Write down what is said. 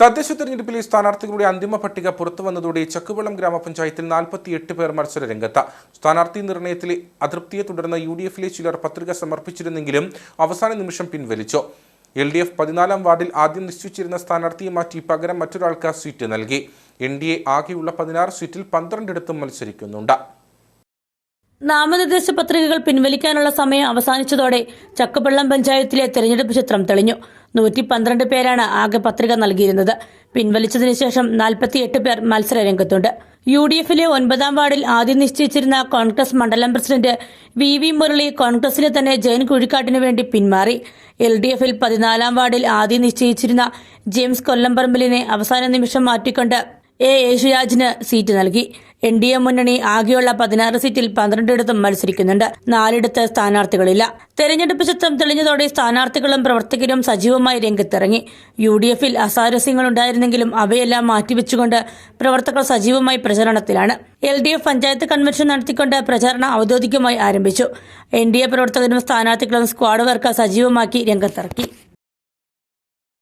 തദ്ദേശ തെരഞ്ഞെടുപ്പിലെ സ്ഥാനാർത്ഥികളുടെ അന്തിമ പട്ടിക പുറത്തു വന്നതോടെ ചക്കുവള്ളം ഗ്രാമപഞ്ചായത്തിൽ നാൽപ്പത്തിയെട്ട് പേർ മത്സര രംഗത്ത്. സ്ഥാനാർത്ഥി നിർണയത്തിലെ അതൃപ്തിയെ തുടർന്ന് യു ഡി എഫിലെ ചിലർ പത്രിക സമർപ്പിച്ചിരുന്നെങ്കിലും അവസാന നിമിഷം പിൻവലിച്ചു. എൽ ഡി എഫ് പതിനാലാം വാർഡിൽ ആദ്യം നിശ്ചയിച്ചിരുന്ന സ്ഥാനാർത്ഥിയെ മാറ്റി പകരം മറ്റൊരാൾക്ക് സീറ്റ് നൽകി. എൻ ഡി എ ആകെയുള്ള പതിനാറ് സീറ്റിൽ പന്ത്രണ്ടിടത്തും മത്സരിക്കുന്നുണ്ട്. നാമനിർദ്ദേശ പത്രികകൾ പിൻവലിക്കാനുള്ള സമയം അവസാനിച്ചതോടെ ചക്കപ്പള്ളം പഞ്ചായത്തിലെ തെരഞ്ഞെടുപ്പ് ചിത്രം തെളിഞ്ഞു. നൂറ്റി പന്ത്രണ്ട് പേരാണ് ആകെ പത്രിക നൽകിയിരുന്നത്. പിൻവലിച്ചതിനു ശേഷം നാൽപ്പത്തിയെട്ട് പേർ മത്സര രംഗത്തുണ്ട് യു ഡി എഫിലെ ഒൻപതാം വാർഡിൽ ആദ്യം നിശ്ചയിച്ചിരുന്ന കോൺഗ്രസ് മണ്ഡലം പ്രസിഡന്റ് വി വി മുരളി കോൺഗ്രസിലെ തന്നെ ജയൻ കുഴിക്കാട്ടിനു വേണ്ടി പിന്മാറി. എൽ ഡി എഫിൽ പതിനാലാം വാർഡിൽ ആദ്യം നിശ്ചയിച്ചിരുന്ന ജെയിംസ് കൊല്ലംപറമ്പിലിനെ അവസാന നിമിഷം മാറ്റിക്കൊണ്ട് എ. യേശുരാജിന് സീറ്റ് നൽകി. എൻ. ഡി. എ മുന്നണി ആകെയുള്ള പതിനാറ് സീറ്റിൽ പന്ത്രണ്ടിടത്തും മത്സരിക്കുന്നുണ്ട്. നാലിടത്ത് സ്ഥാനാർത്ഥികളില്ല. തെരഞ്ഞെടുപ്പ് ചിത്രം തെളിഞ്ഞതോടെ സ്ഥാനാർത്ഥികളും പ്രവർത്തകരും സജീവമായി രംഗത്തിറങ്ങി. യു ഡി എഫിൽ അസാരസ്യങ്ങളുണ്ടായിരുന്നെങ്കിലും അവയെല്ലാം മാറ്റിവെച്ചുകൊണ്ട് പ്രവർത്തകർ സജീവമായി പ്രചരണത്തിലാണ്. L D F panchayat convention നടത്തിക്കൊണ്ട് പ്രചാരണം ഔദ്യോഗികമായി ആരംഭിച്ചു. എൻ ഡി എ പ്രവർത്തകരും സ്ഥാനാർത്ഥികളും സ്ക്വാഡ് വർക്ക് സജീവമാക്കി രംഗത്തിറക്കി.